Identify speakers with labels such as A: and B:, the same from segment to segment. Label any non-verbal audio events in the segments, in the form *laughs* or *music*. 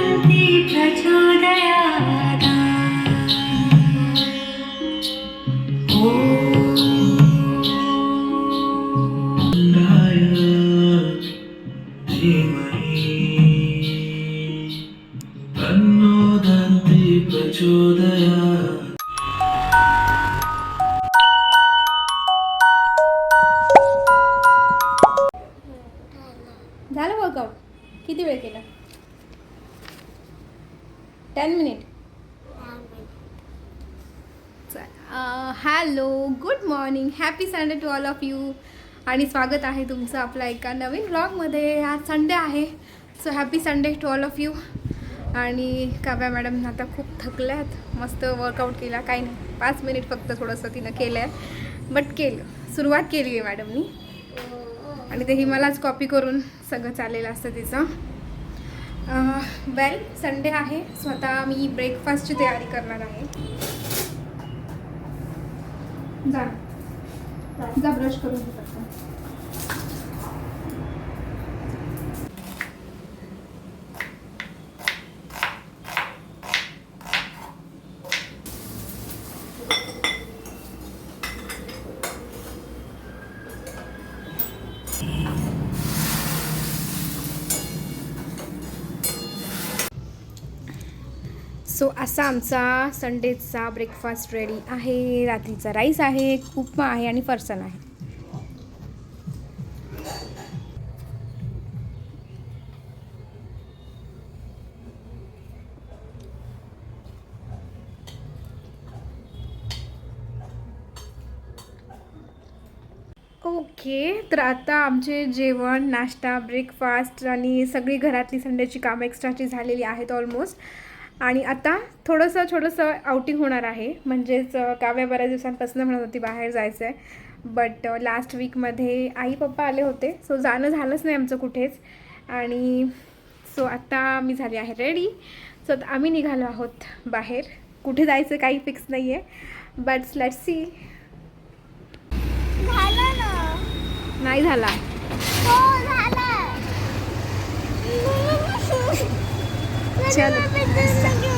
A: दन्ति प्रचोदयात्
B: य धीमहि तन्नो दन्ति प्रचोदयात्।
C: झालं वर्कआउट किती वेळ केलं? Ten minute hello good morning. Happy Sunday to all of you. आणि स्वागत आहे तुमचं आपल्या एका नवीन ब्लॉगमध्ये. आज संडे आहे so happy Sunday to all of you. आणि काव्या मॅडम आता खूप थकल्यात. मस्त वर्कआउट केला. काही नाही. पाच मिनिट फक्त थोडंसं तिनं केलं आहे बट केलं. सुरुवात केली आहे मॅडमनी. आणि तेही मलाच कॉपी करून सगळं चाललेलं असतं तिचं. वेल संडे आहे. स्वतः मी ब्रेकफास्टची तयारी करणार आहे. जा. जा ब्रश करून सो असा आमचा संडेचा ब्रेकफास्ट रेडी आहे. रात्रीचा राईस आहे उपमा आहे आणि फरसाण आहे. ओके तर आता आमचे जेवण नाश्ता ब्रेकफास्ट आणि सगळी घरातली संडेची कामं एक्स्ट्राची झालेली आहेत ऑलमोस्ट आणि आता थोडंसं छोटंसं आउटिंग होणार आहे. म्हणजेच काव्या बऱ्याच दिवसांपासून म्हणत होती बाहेर जायचं आहे बट लास्ट वीकमध्ये आई पप्पा आले होते. सो जाणं झालंच नाही आमचं कुठेच. आणि सो आता मी झाली आहे रेडी सो आता आम्ही निघालो आहोत बाहेर. कुठे जायचं काही फिक्स नाही आहे बट लेट सी
D: झालं ना?
C: नाही झाला.
D: हो. झालं
C: चल.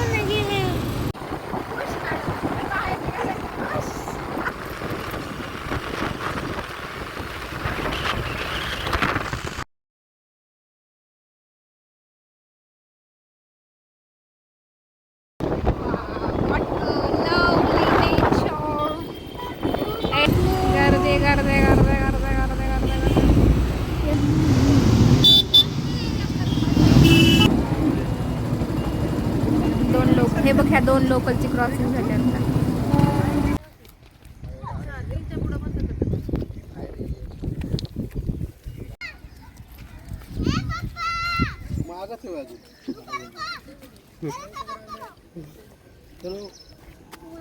C: दोन लोकलची क्रॉसिंग झाली आता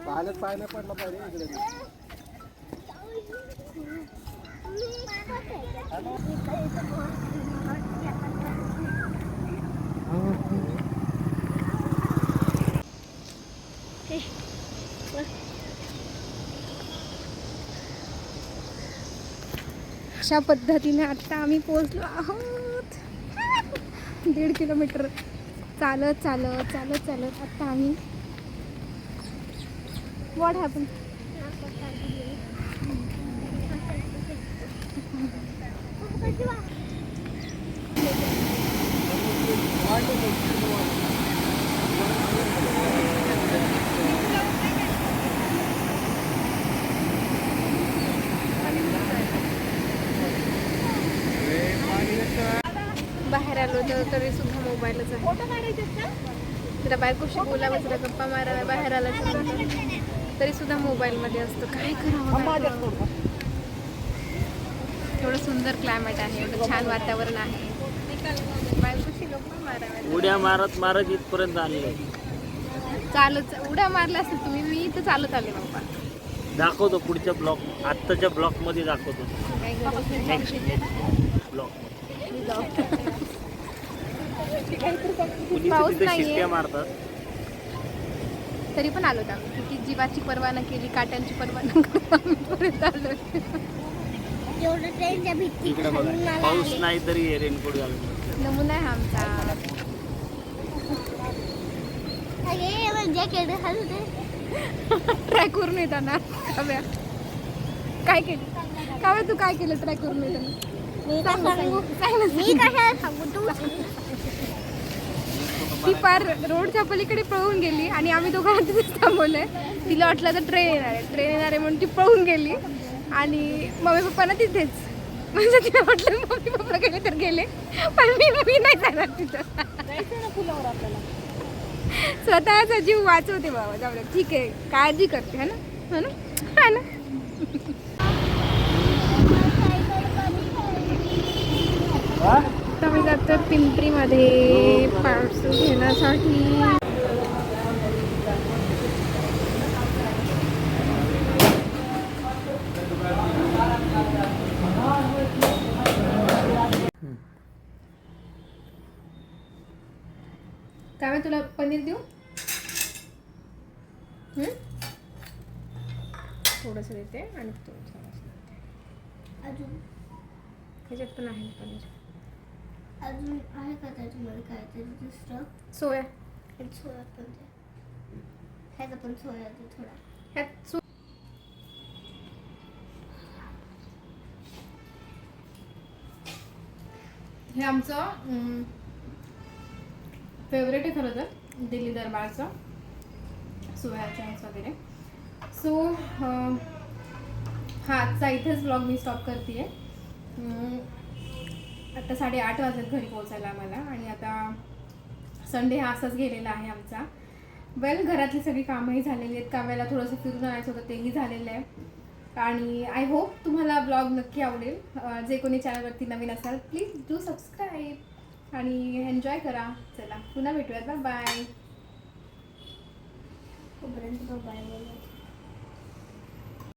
E: पाण्यात पाय नाही पडला पाहिजे इकडे.
C: अशा पद्धतीने आता आम्ही पोहोचलो आहोत. *laughs* दीड किलोमीटर. चालत चालत चालत चालत आत्ता आम्ही वॉट हॅपन बाहेर आलो तर तरी सुद्धा मोबाईलच आहे. जरा बायकोशी बोलावं जरा गप्पा मारायला बाहेर आला तरी सुद्धा मोबाईलमध्ये असतं. काय करावं बायको? एवढं सुंदर क्लायमेट आहे एवढं छान वातावरण आहे. बायकोशी
E: उड्या मारत मारत इथपर्यंत आणले.
C: चालत उड्या मारल्या असतील तुम्ही मी इथं चालत आले बाबा.
E: दाखवतो पुढच्या ब्लॉक आत्ताच्या ब्लॉकमध्ये दाखवतो. ब्लॉक
C: पाऊस नाहीये. तरी पण आलो आम्ही. किती जीवाची पर्वा न केली काट्यांची पर्वा न परत आलो
D: एवढं ट्रेनच्या भीती.
E: इकडे बघा. पाऊस नाही तरी रेनकोट घालून
C: नमुना आहे आमचा.
D: जॅकेट घालते
C: ट्राय करून येताना. काव्या काय केलं? काव्या तू काय केलं ट्राय करून येताना?
D: मी. कशाला सांगू. तू
C: ती पार रोडच्या पलीकडे पळून गेली आणि आम्ही दोघांना तिथेच थांबवलंय. तिला वाटलं तर ट्रेन येणार आहे. ट्रेन येणार आहे म्हणून ती पळून गेली. आणि मम्मी पप्पाना तिथेच. म्हणजे तिला वाटलं मम्मी पप्पा गेले तर गेले. पण मी मी नाही जाणार तिथं. स्वतःचा जीव वाचवते बाबा. जाऊ दे. ठीक आहे. काळजी करते. है ना? है ना? हा ना? आता मी जातो पिंपरीमध्ये पार्सल घेण्यासाठी. काय तुला पनीर देऊ? थोडंसं देते आणि थोडंसं ह्याच्यात पण आहे पनीर.
D: अजून आहे का त्याच्यामध्ये काहीतरी दुसरं?
C: सोया.
D: हे सोया पण दे. ह्याचा पण सोया दे थोडा.
C: ह्यात सो हे आमचं फेवरेट आहे खरं तर दिल्ली दरबारचं. सोया वगैरे. सो हा आजचा इथेच ब्लॉग मी स्टॉप करते आहे आता साडेआठ वाजत घरी पोहोचायला आम्हाला आणि आता संडे हा असाच गेलेला आहे आमचा. वेल घरातली सगळी कामंही झालेली आहेत. कामाला थोडंसं फिरून आणायचं होतं तेही झालेलं आहे. आणि आय होप तुम्हाला ब्लॉग नक्की आवडेल. जे कोणी चॅनलवरती नवीन असाल प्लीज डू सबस्क्राईब आणि एन्जॉय करा. चला पुन्हा भेटूयात. Bye
D: bye